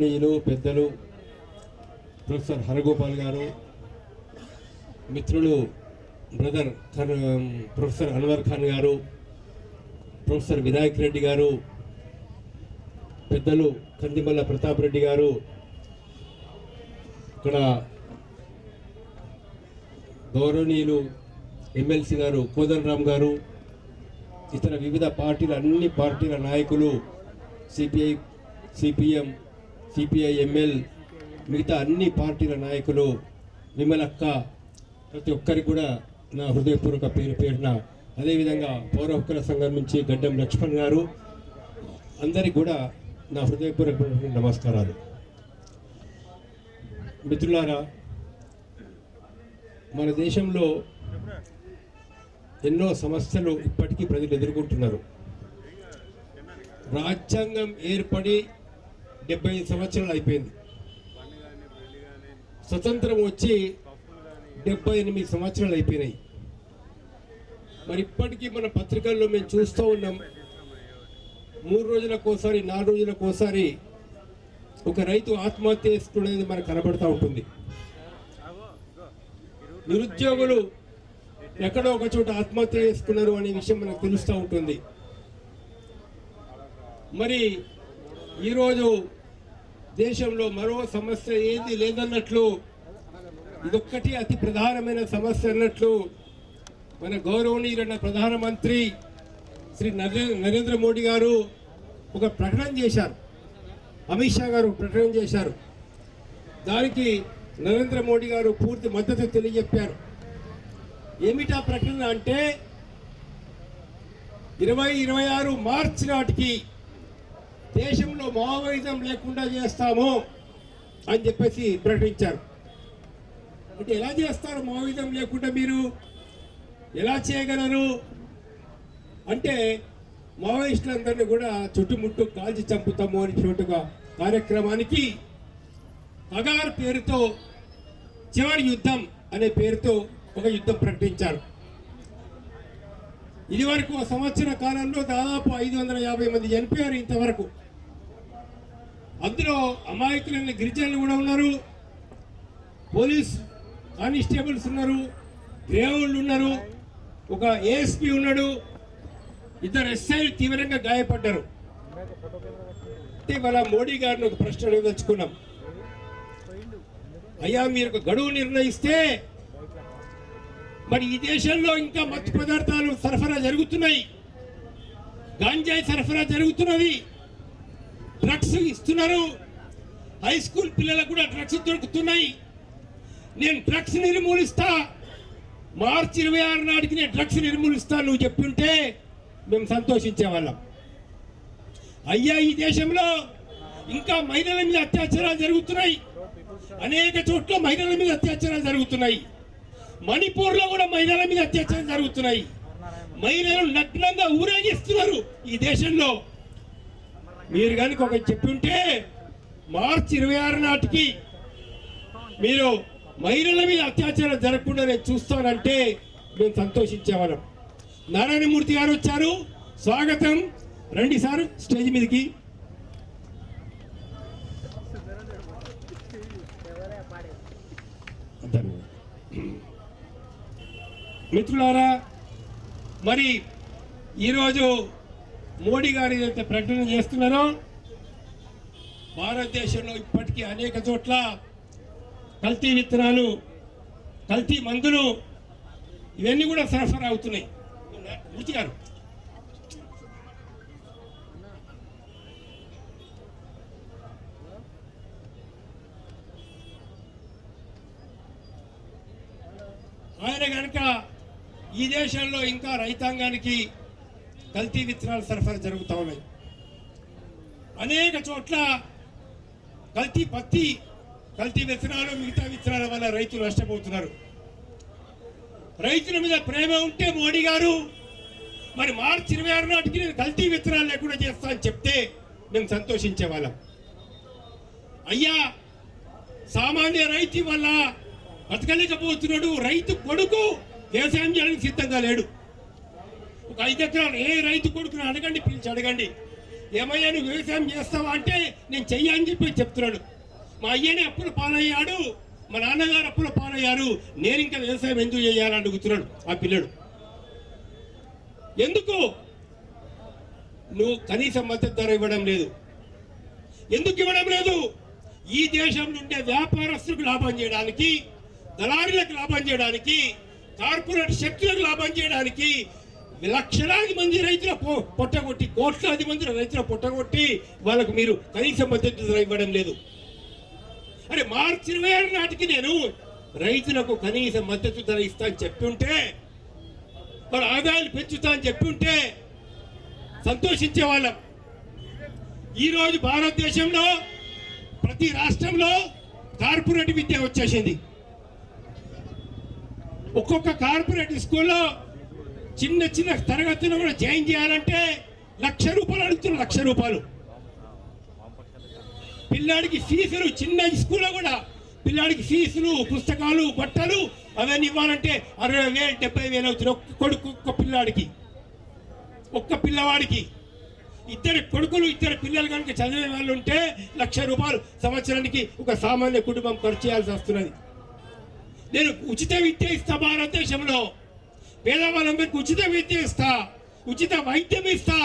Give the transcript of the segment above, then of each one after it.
గౌరవనీయులు పెద్దలు ప్రొఫెసర్ హరగోపాల్ గారు మిత్రులు బ్రదర్ ప్రొఫెసర్ అన్వర్ ఖాన్ గారు ప్రొఫెసర్ వినాయక్ రెడ్డి గారు పెద్దలు కందిమల్ల ప్రతాప్ రెడ్డి గారు ఇక్కడ గౌరవనీయులు ఎమ్మెల్సీ గారు కోదండరామ్ గారు ఇతర వివిధ పార్టీల అన్ని పార్టీల నాయకులు సిపిఐ సిపిఎం సిపిఐ ఎంఎల్ మిగతా అన్ని పార్టీల నాయకులు విమలక్క ప్రతి ఒక్కరికి కూడా నా హృదయపూర్వక పేరు పేరున అదేవిధంగా పౌర హక్కుల సంఘం నుంచి గడ్డం లక్ష్మణ్ గారు అందరికి కూడా నా హృదయపూర్వక నమస్కారాలు. మిత్రులారా మన దేశంలో ఎన్నో సమస్యలు ఇప్పటికీ ప్రజలు ఎదుర్కొంటున్నారు. రాజ్యాంగం ఏర్పడి డెబ్బై సంవత్సరాలు అయిపోయింది. స్వతంత్రం వచ్చి డెబ్బై ఎనిమిది సంవత్సరాలు అయిపోయినాయి. మరి ఇప్పటికీ మన పత్రికల్లో మేము చూస్తూ ఉన్నాం మూడు రోజులకోసారి నాలుగు రోజులకోసారి ఒక రైతు ఆత్మహత్య చేసుకునేది మనకు కనబడుతూ ఉంటుంది. నిరుద్యోగులు ఎక్కడో ఒక చోట ఆత్మహత్య చేసుకున్నారు అనే విషయం మనకు తెలుస్తూ ఉంటుంది. మరి ఈరోజు దేశంలో మరో సమస్య ఏది లేదన్నట్లు ఇదొక్కటి అతి ప్రధానమైన సమస్య అన్నట్లు మన గౌరవనీయులైన ప్రధానమంత్రి శ్రీ నరే- నరేంద్ర మోడీ గారు ఒక ప్రకటన చేశారు. అమిత్ షా గారు ప్రకటన చేశారు. దానికి నరేంద్ర మోడీ గారు పూర్తి మద్దతు తెలియజెప్పారు. ఏమిటా ప్రకటన అంటే ఇరవై ఇరవై ఆరు మార్చి నాటికి దేశంలో మావోయిజం లేకుండా చేస్తాము అని చెప్పేసి ప్రకటించారు. అంటే ఎలా చేస్తారు మావోయిజం లేకుండా మీరు? ఎలా చేయగలరు? అంటే మావోయిస్టులందరినీ కూడా చుట్టుముట్టు కాల్చి చంపుతాము అనేటువంటిగా కార్యక్రమానికి అగార్ పేరుతో చివరి యుద్ధం అనే పేరుతో ఒక యుద్ధం ప్రకటించారు. ఇది వరకు సంవత్సర కాలంలో దాదాపు ఐదు వందల యాభై మంది చనిపోయారు ఇంతవరకు అందులో అమాయకులైన గిరిజనులు కూడా ఉన్నారు. పోలీస్ కానిస్టేబుల్స్ ఉన్నారు. దేవుళ్ళు ఉన్నారు. ఒక ఏఎస్పీ ఉన్నాడు. ఇద్దరు ఎస్ఐలు తీవ్రంగా గాయపడ్డారు. అంటే మన మోడీ గారిని ఒక ప్రశ్న అడగదలుచుకున్నాం. అయ్యా మీరు ఒక గడువు నిర్ణయిస్తే మరి ఈ దేశంలో ఇంకా మత్తు పదార్థాలు సరఫరా జరుగుతున్నాయి. గాంజాయి సరఫరా జరుగుతున్నది. డ్రగ్స్ ఇస్తున్నారు. హై స్కూల్ పిల్లలకు కూడా డ్రగ్స్ దొరుకుతున్నాయి. నేను డ్రగ్స్ నిర్మూలిస్తా. మార్చి ఇరవై ఆరు నాటికి నేను డ్రగ్స్ నిర్మూలిస్తా నువ్వు చెప్తుంటే మేము సంతోషించేవాళ్ళం అయ్యా ఈ దేశంలో ఇంకా మహిళల మీద అత్యాచారాలు జరుగుతున్నాయి. అనేక చోట్ల మహిళల మీద అత్యాచారాలు జరుగుతున్నాయి. మణిపూర్లో కూడా మహిళల మీద అత్యాచారాలు జరుగుతున్నాయి. మహిళలు నగ్నంగా ఊరేగిస్తున్నారు ఈ దేశంలో. మీరు కనుక ఒక చెప్పింటే మార్చి ఇరవై ఆరు నాటికి మీరు మహిళల మీద అత్యాచారం జరగకుండా నేను చూస్తానంటే మేము సంతోషించేవాళ్ళం. నారాయణమూర్తి గారు వచ్చారు. స్వాగతం. రండి సార్ స్టేజ్ మీదకి. మిత్రులారా మరి ఈరోజు మోడీ గారు ఏదైతే ప్రకటన చేస్తున్నారో భారతదేశంలో ఇప్పటికీ అనేక చోట్ల కల్తీ విత్తనాలు కల్తీ మందులు ఇవన్నీ కూడా సరఫరా అవుతున్నాయి. మూర్తి గారు. ఆయన కనుక ఈ దేశంలో ఇంకా రైతాంగానికి కల్తీ విత్తనాలు సరఫరా జరుగుతూ ఉన్నాయి. అనేక చోట్ల కల్తీ పత్తి కల్తీ విత్తనాలు మిగతా విత్తనాల వల్ల రైతులు నష్టపోతున్నారు. రైతుల మీద ప్రేమ ఉంటే మోడీ గారు మరి మార్చి ఇరవై ఆరు నాటికి నేను కల్తీ విత్తనాలు లేకుండా చేస్తా అని చెప్తే మేము సంతోషించే వాళ్ళం. అయ్యా సామాన్య రైతు వల్ల బతకలేకపోతున్నాడు. రైతు కొడుకు వ్యవసాయం చేయడానికి సిద్ధంగా లేడు. ఒక ఐదు ఎకరాలు ఏ రైతు కొడుకుని అడగండి పిలిచి అడగండి. ఏమయ్యా నువ్వు వ్యవసాయం చేస్తావా అంటే నేను చెయ్య అని చెప్పి చెప్తున్నాడు. మా అయ్యనే అప్పుల పాలయ్యాడు మా నాన్నగారు అప్పుల పాలయ్యారు. నేను ఇంకా వ్యవసాయం ఎందుకు చేయాలని అడుగుతున్నాడు ఆ పిల్లడు. ఎందుకు? నువ్వు కనీస మద్దతు ధర ఇవ్వడం లేదు. ఎందుకు ఇవ్వడం లేదు? ఈ దేశం నుండే వ్యాపారస్తులకు లాభం చేయడానికి దళారులకు లాభం చేయడానికి కార్పొరేట్ శక్తులకు లాభం చేయడానికి లక్షలాది మంది రైతుల పొట్టగొట్టి కోట్లాది మంది రైతుల పొట్టగొట్టి వాళ్ళకు మీరు కనీస మద్దతు ధర ఇవ్వడం లేదు. అరే మార్చి ఇరవై ఆరు నాటికి నేను రైతులకు కనీస మద్దతు ధర ఇస్తా అని చెప్పి ఉంటే వాళ్ళ ఆదాయాలు పెంచుతా అని చెప్పి ఉంటే సంతోషించే వాళ్ళం. ఈరోజు భారతదేశంలో ప్రతి రాష్ట్రంలో కార్పొరేట్ విద్య వచ్చేసింది. ఒక్కొక్క కార్పొరేట్ స్కూల్లో చిన్న చిన్న తరగతులు కూడా జాయిన్ చేయాలంటే లక్ష రూపాయలు అడుగుతున్నారు లక్ష రూపాయలు. పిల్లాడికి ఫీజులు చిన్న స్కూల్లో కూడా పిల్లాడికి ఫీజులు పుస్తకాలు బట్టలు అవన్నీ ఇవ్వాలంటే అరవై వేలు డెబ్బై వేలు అవుతుంది ఒక్క కొడుకు ఒక్క పిల్లాడికి. ఒక్క పిల్లవాడికి. ఇద్దరు కొడుకులు ఇద్దరు పిల్లలు కనుక చదివే వాళ్ళు ఉంటే లక్ష రూపాయలు సంవత్సరానికి ఒక సామాన్య కుటుంబం ఖర్చు చేయాల్సి వస్తున్నది. నేను ఉచిత విద్య ఇస్తా భారతదేశంలో. పేదవాళ్ళందరికీ ఉచిత విద్య ఇస్తా ఉచిత వైద్యం ఇస్తా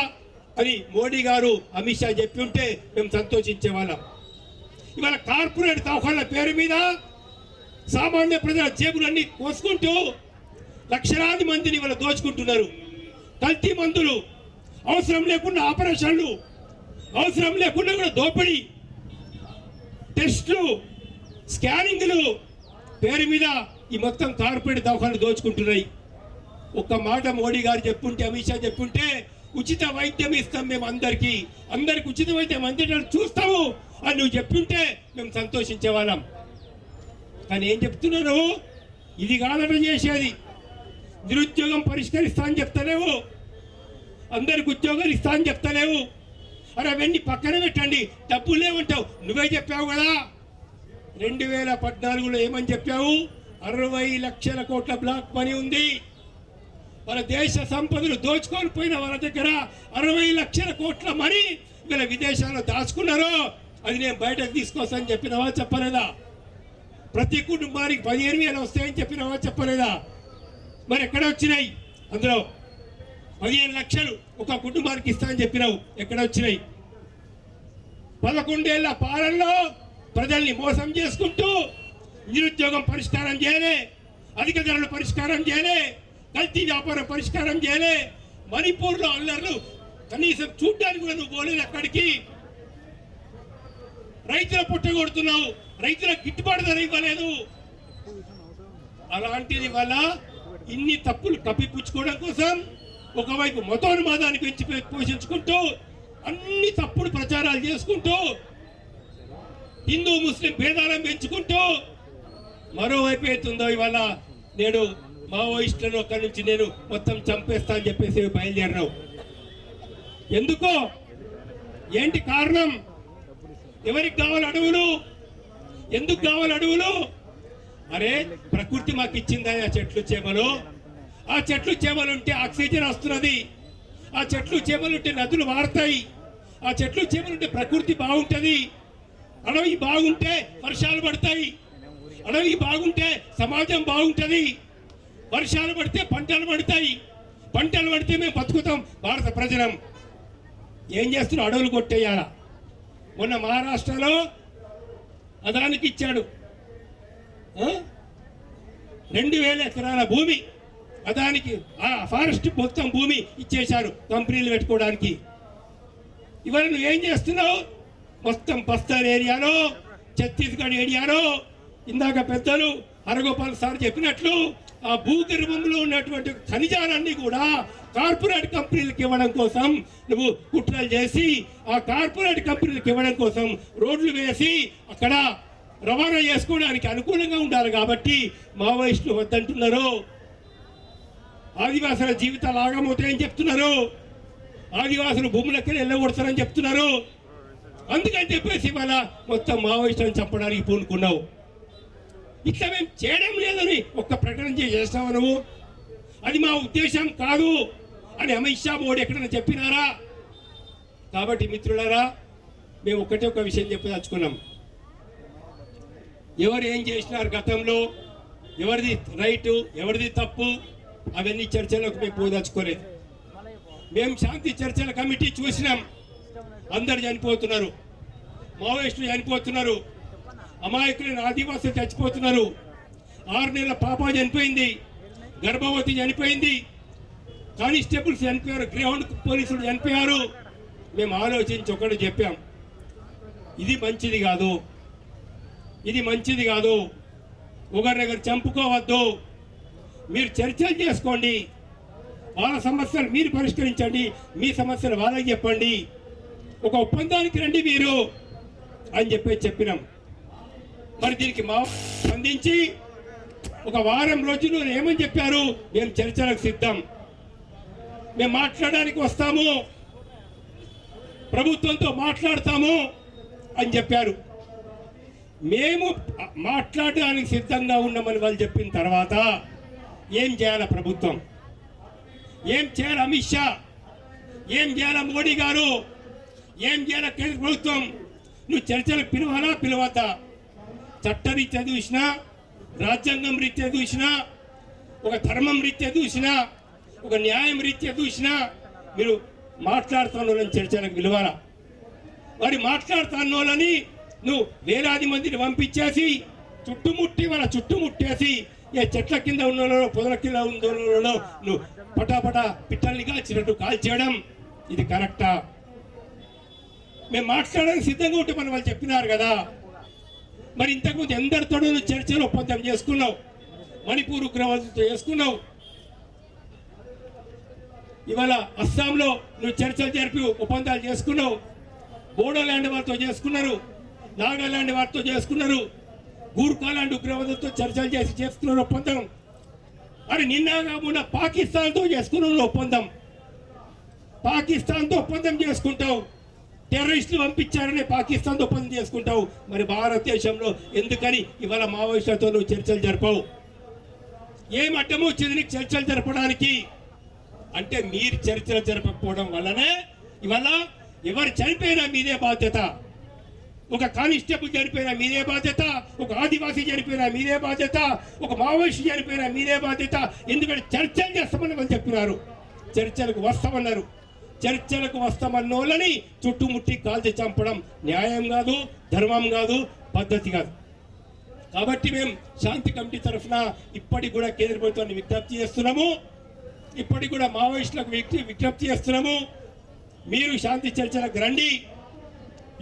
అని మోడీ గారు అమిత్ షా చెప్పి ఉంటే మేము సంతోషించే వాళ్ళం. ఇవాళ కార్పొరేట్ దవాఖాన్ల పేరు మీద సామాన్య ప్రజల జేబులన్నీ కోసుకుంటూ లక్షలాది మందిని ఇవాళ దోచుకుంటున్నారు. కల్తీ మందులు అవసరం లేకుండా ఆపరేషన్లు అవసరం లేకుండా కూడా దోపిడీ. టెస్టులు స్కానింగ్లు పేరు మీద ఈ మొత్తం కార్పొరేట్ దవాఖాన్లు దోచుకుంటున్నాయి. ఒక్క మాట మోడీ గారు చెప్పుంటే అమిత్ షా చెప్పుంటే ఉచిత వైద్యం ఇస్తాం మేము అందరికి. అందరికి ఉచిత వైద్యం అందేటట్టు చూస్తాము అని నువ్వు చెప్పుంటే మేము సంతోషించే వాళ్ళం. కానీ ఏం చెప్తున్నాను ఇది కాదట చేసేది. నిరుద్యోగం పరిష్కరిస్తా అని చెప్తలేవు. అందరికి ఉద్యోగాలు ఇస్తా అని చెప్తలేవు. అరే అవన్నీ పక్కన పెట్టండి. డబ్బులు లేవంటావు. నువ్వే చెప్పావు కదా. రెండు వేల పద్నాలుగులో ఏమని చెప్పావు? అరవై లక్షల కోట్ల బ్లాక్ పని ఉంది. మన దేశ సంపదలు దోచుకొని పోయిన వాళ్ళ దగ్గర అరవై లక్షల కోట్ల మనీ వీళ్ళ విదేశాల్లో దాచుకున్నారు అది నేను బయటకు తీసుకొస్తానని చెప్పినవా చెప్పలేదా? ప్రతి కుటుంబానికి పదిహేను వేలు వస్తాయని చెప్పినవా చెప్పలేదా? మరి ఎక్కడ వచ్చినాయి? అందులో పదిహేను లక్షలు ఒక కుటుంబానికి ఇస్తానని చెప్పినావు ఎక్కడ వచ్చినాయి? పదకొండేళ్ళ పాలనలో ప్రజల్ని మోసం చేసుకుంటూ నిరుద్యోగం పరిష్కారం చేయలే అధిక ధరలు పరిష్కారం చేయలే కల్తీ వ్యాపారం పరిష్కారం చేయలే. మణిపూర్లో అల్లర్లు. కనీసం చూడ్డానికి కూడా నువ్వు పోలేదు అక్కడికి. రైతుల పుట్ట కొడుతున్నావు. రైతులకు గిట్టుబాటు ధర ఇవ్వలేదు. అలాంటిది వల్ల ఇన్ని తప్పులు కప్పిపుచ్చుకోవడం కోసం ఒకవైపు మతోన్మాదాన్ని పెంచి పోషించుకుంటూ అన్ని తప్పుడు ప్రచారాలు చేసుకుంటూ హిందూ ముస్లిం భేదాలను పెంచుకుంటూ మరోవైపు అవుతుందో ఇవాళ నేడు మావోయిస్టులను అక్కడి నుంచి నేను మొత్తం చంపేస్తా అని చెప్పేసి బయలుదేరినావు ఎందుకో? ఏంటి కారణం? ఎవరికి కావాలి అడవులు? ఎందుకు కావాలి అడవులు? అరే ప్రకృతి మాకు ఇచ్చిందా ఆ చెట్లు చేమలు. ఆ చెట్లు చేమలు ఉంటే ఆక్సిజన్ వస్తున్నది. ఆ చెట్లు చేమలు ఉంటే నదులు మారుతాయి. ఆ చెట్లు చేమలు ఉంటే ప్రకృతి బాగుంటుంది. అడవి బాగుంటే వర్షాలు పడతాయి. అడవి బాగుంటే సమాజం బాగుంటుంది. వర్షాలు పడితే పంటలు పడతాయి. పంటలు పడితే మేము బతుకుతాం భారత ప్రజలం. ఏం చేస్తున్నాం అడవులు కొట్టేయాలా. మొన్న మహారాష్ట్రలో అదానికి ఇచ్చాడు. రెండు వేల ఎకరాల భూమి. అదానికి ఆ ఫారెస్ట్ మొత్తం భూమి ఇచ్చేశారు కంపెనీలు పెట్టుకోవడానికి. ఇవాళ నువ్వు ఏం చేస్తున్నావు? మొత్తం బస్తర్ ఏరియాలో ఛత్తీస్గఢ్ ఏరియాలో ఇందాక పెద్దలు హరగోపాల్ సార్ చెప్పినట్లు ఆ భూగర్భంలో ఉన్నటువంటి ఖనిజాలన్నీ కూడా కార్పొరేట్ కంపెనీలకు ఇవ్వడం కోసం నువ్వు కుట్రలు చేసి ఆ కార్పొరేట్ కంపెనీలకు ఇవ్వడం కోసం రోడ్లు వేసి అక్కడ రవాణా చేసుకోవడానికి అనుకూలంగా ఉండాలి కాబట్టి మావోయిస్టులు వద్దంటున్నారు. ఆదివాసుల జీవితాలు ఆగమవుతాయని చెప్తున్నారు. ఆదివాసులు భూములకి వెళ్ళగొడతారని చెప్తున్నారు. అందుకని చెప్పేసి ఇవాళ మొత్తం మావోయిస్టులను చంపడానికి పూనుకున్నావు. ఇట్లా మేము చేయడం లేదని ఒక్క ప్రకటన చేసి చేస్తావా నువ్వు? అది మా ఉద్దేశం కాదు అని అమిత్ షా మోడీ ఎక్కడైనా చెప్పినారా? కాబట్టి మిత్రులారా మేము ఒకటే ఒక విషయం చెప్పదలుచుకున్నాం. ఎవరు ఏం చేసినారు గతంలో? ఎవరిది రైటు ఎవరిది తప్పు? అవన్నీ చర్చలకు మేము పోదలుచుకోలేదు. మేము శాంతి చర్చల కమిటీ చూసినాం. అందరు చనిపోతున్నారు. మావోయిస్టులు చనిపోతున్నారు. అమాయకులైన ఆదివాసులు చచ్చిపోతున్నారు. ఆరు నెలల పాప చనిపోయింది. గర్భవతి చనిపోయింది. కానిస్టేబుల్స్ చనిపోయారు. గ్రౌండ్ పోలీసులు చనిపోయారు. మేము ఆలోచించి ఒకటి చెప్పాం. ఇది మంచిది కాదు. ఇది మంచిది కాదు. ఒకరినొకరు చంపుకోవద్దు. మీరు చర్చలు చేసుకోండి. వాళ్ళ సమస్యలు మీరు పరిష్కరించండి. మీ సమస్యలు వాళ్ళకి చెప్పండి. ఒక ఒప్పందానికి రండి మీరు అని చెప్పి చెప్పినాం. మరి దీనికి మా స్పందించి ఒక వారం రోజులు ఏమని చెప్పారు? మేము చర్చలకు సిద్ధం. మేము మాట్లాడడానికి వస్తాము. ప్రభుత్వంతో మాట్లాడతాము అని చెప్పారు. మేము మాట్లాడడానికి సిద్ధంగా ఉన్నామని వాళ్ళు చెప్పిన తర్వాత ఏం చేయాలి ప్రభుత్వం? ఏం చేయాలి అమిత్ షా? ఏం చేయాలి మోడీ గారు? ఏం చేయాలి కేంద్ర ప్రభుత్వం? నువ్వు చర్చలకు పిలవాలా పిలవద్దా? చట్టరీత్యా చూసినా రాజ్యాంగం రీత్యా చూసినా ఒక ధర్మం రీత్యా చూసినా ఒక న్యాయం రీత్యా చూసినా మీరు మాట్లాడుతున్న చర్చలకు పిలవాలా? మరి మాట్లాడుతున్నోళ్ళని నువ్వు వేలాది మందిని పంపించేసి చుట్టుముట్టి వాళ్ళ చుట్టుముట్టేసి ఏ చెట్ల కింద ఉన్న పొదల కింద ఉన్న నువ్వు పటాపటా పిట్టల్ని కాల్చినట్టు కాల్చేయడం ఇది కరెక్టా? మేము మాట్లాడడానికి సిద్ధంగా ఉంటే మనం వాళ్ళు చెప్పినారు కదా. మరి ఇంతకుముందు ఎందరితోనూ నువ్వు చర్చలు ఒప్పందం చేసుకున్నావు? మణిపూర్ ఉగ్రవాదులతో చేసుకున్నావు? ఇవాళ అస్సాంలో నువ్వు చర్చలు జరిపి ఒప్పందాలు చేసుకున్నావు. బోడోల్యాండ్ వారితో చేసుకున్నారు. నాగాలాండ్ వారితో చేసుకున్నారు. గూర్ఖాలాండ్ ఉగ్రవాదులతో చర్చలు చేసి చేసుకున్నారు ఒప్పందం. మరి నిన్నగా ఉన్న పాకిస్తాన్తో చేసుకున్న ఒప్పందం. పాకిస్తాన్తో ఒప్పందం చేసుకుంటావు. టెర్రరిస్టులు పంపించారని పాకిస్తాన్తో ఒప్పందం చేసుకుంటావు. మరి భారతదేశంలో ఎందుకని ఇవాళ మావోయిస్టులతో నువ్వు చర్చలు జరపవు? ఏం అడ్డము వచ్చింది నీకు చర్చలు జరపడానికి? అంటే మీరు చర్చలు జరపకపోవడం వల్లనే ఇవాళ ఎవరు చనిపోయినా మీదే బాధ్యత. ఒక కానిస్టేబుల్ చనిపోయినా మీదే బాధ్యత. ఒక ఆదివాసీ చనిపోయినా మీదే బాధ్యత. ఒక మావోయిస్ట్ చనిపోయినా మీదే బాధ్యత. ఎందుకంటే చర్చలు చేస్తామని వాళ్ళు చెప్పినారు. చర్చలకు వస్తామన్నారు. చర్చలకు వస్తామన్న వాళ్ళని చుట్టుముట్టి కాల్చి చంపడం న్యాయం కాదు ధర్మం కాదు పద్ధతి కాదు. కాబట్టి మేము శాంతి కమిటీ తరఫున ఇప్పటికి కూడా కేంద్ర ప్రభుత్వాన్ని విజ్ఞప్తి చేస్తున్నాము. ఇప్పటికి కూడా మావోయిస్టులకు విజ్ఞప్తి చేస్తున్నాము. మీరు శాంతి చర్చలకు రండి.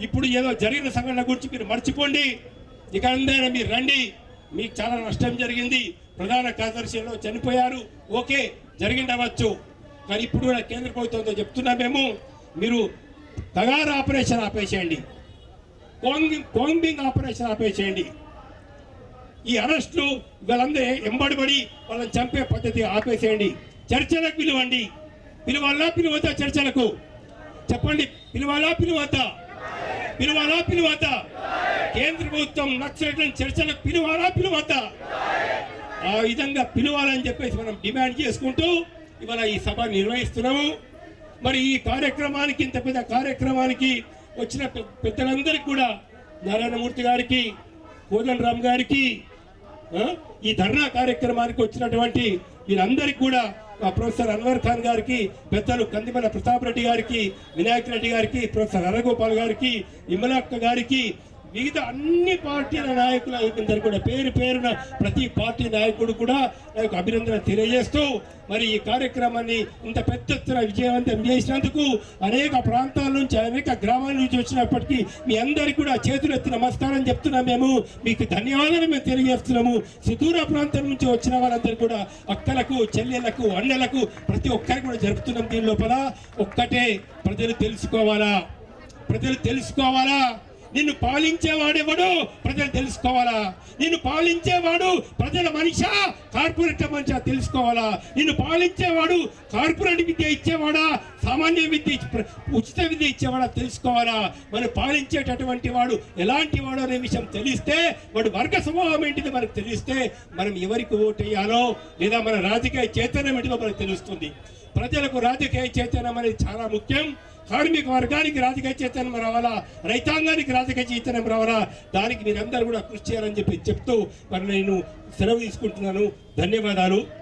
ఇప్పుడు ఏదో జరిగిన సంఘటన గురించి మీరు మర్చిపోండి. ఇక అందరూ మీరు రండి. మీకు చాలా నష్టం జరిగింది. ప్రధాన కార్యదర్శిలో చనిపోయారు. ఓకే జరిగిండవచ్చు. కానీ ఇప్పుడు కూడా కేంద్ర ప్రభుత్వంతో చెప్తున్నా మేము మీరు తగార ఆపరేషన్ ఆపేసేయండి. కోంబింగ్ కోంబింగ్ ఆపరేషన్ ఆపేసేయండి. ఈ అరెస్టులు వీళ్ళందరూ ఎంబడిబడి వాళ్ళని చంపే పద్ధతి ఆపేసేయండి. చర్చలకు పిలవండి. పిలువాలా పిలువద్దా చర్చలకు? చెప్పండి పిలువాలా పిలువద్దా? పిలువాలా పిలువద్దా? కేంద్ర ప్రభుత్వం నక్సలైట్లను చర్చలకు పిలువాలా పిలువద్దా? ఆ విధంగా పిలవాలని చెప్పేసి మనం డిమాండ్ చేసుకుంటూ ఇవాళ ఈ సభ నిర్వహిస్తున్నాము. మరి ఈ కార్యక్రమానికి ఇంత పెద్ద కార్యక్రమానికి వచ్చిన పెద్దలందరికీ కూడా నారాయణమూర్తి గారికి కోదన్ రామ్ గారికి ఈ ధర్నా కార్యక్రమానికి వచ్చినటువంటి వీరందరికీ కూడా ఆ ప్రొఫెసర్ అన్వర్ ఖాన్ గారికి పెద్దలు కందిమల ప్రతాప్ రెడ్డి గారికి వినాయక్ రెడ్డి గారికి ప్రొఫెసర్ హరగోపాల్ గారికి విమలక్క గారికి వివిధ అన్ని పార్టీల నాయకుల అందరు కూడా పేరు పేరున ప్రతి పార్టీ నాయకుడు కూడా నాకు అభినందన తెలియజేస్తూ మరి ఈ కార్యక్రమాన్ని ఇంత పెద్ద ఎత్తున విజయవంతం చేసినందుకు అనేక ప్రాంతాల నుంచి అనేక గ్రామాల నుంచి వచ్చినప్పటికీ మీ అందరికీ కూడా చేతులెత్తి నమస్కారం చెప్తున్నాం మేము. మీకు ధన్యవాదాలు మేము తెలియజేస్తున్నాము. సుదూర ప్రాంతం నుంచి వచ్చిన వాళ్ళందరూ కూడా అక్కలకు చెల్లెలకు అన్నలకు ప్రతి ఒక్కరికి కూడా జరుపుతున్నాం దీని లోపల. ఒక్కటే ప్రజలు తెలుసుకోవాలా? ప్రజలు తెలుసుకోవాలా? నిన్ను పాలించేవాడెవడు ప్రజలు తెలుసుకోవాలా? నిన్ను పాలించేవాడు ప్రజల మనిషా? కార్పొరేట్ మనిషా తెలుసుకోవాలా? నిన్ను పాలించేవాడు కార్పొరేట్ విద్య ఇచ్చేవాడా? సామాన్య విద్య ఉచిత విద్య ఇచ్చేవాడా తెలుసుకోవాలా? మనం పాలించేటటువంటి వాడు ఎలాంటి వాడు అనే విషయం తెలిస్తే వాడు వర్గ స్వభావం ఏంటిది మనకు తెలిస్తే మనం ఎవరికి ఓటేయాలో లేదా మన రాజకీయ చైతన్యం ఏంటిదో మనకు తెలుస్తుంది. ప్రజలకు రాజకీయ చైతన్యం అనేది చాలా ముఖ్యం. కార్మిక వర్గానికి రాజకీయ చైతన్యం రావాలా? రైతాంగానికి రాజకీయ చైతన్యం రావాలా? దానికి మీరందరూ కూడా కృషి చేయాలని చెప్పి చెప్తూ మరి నేను సెలవు తీసుకుంటున్నాను. ధన్యవాదాలు.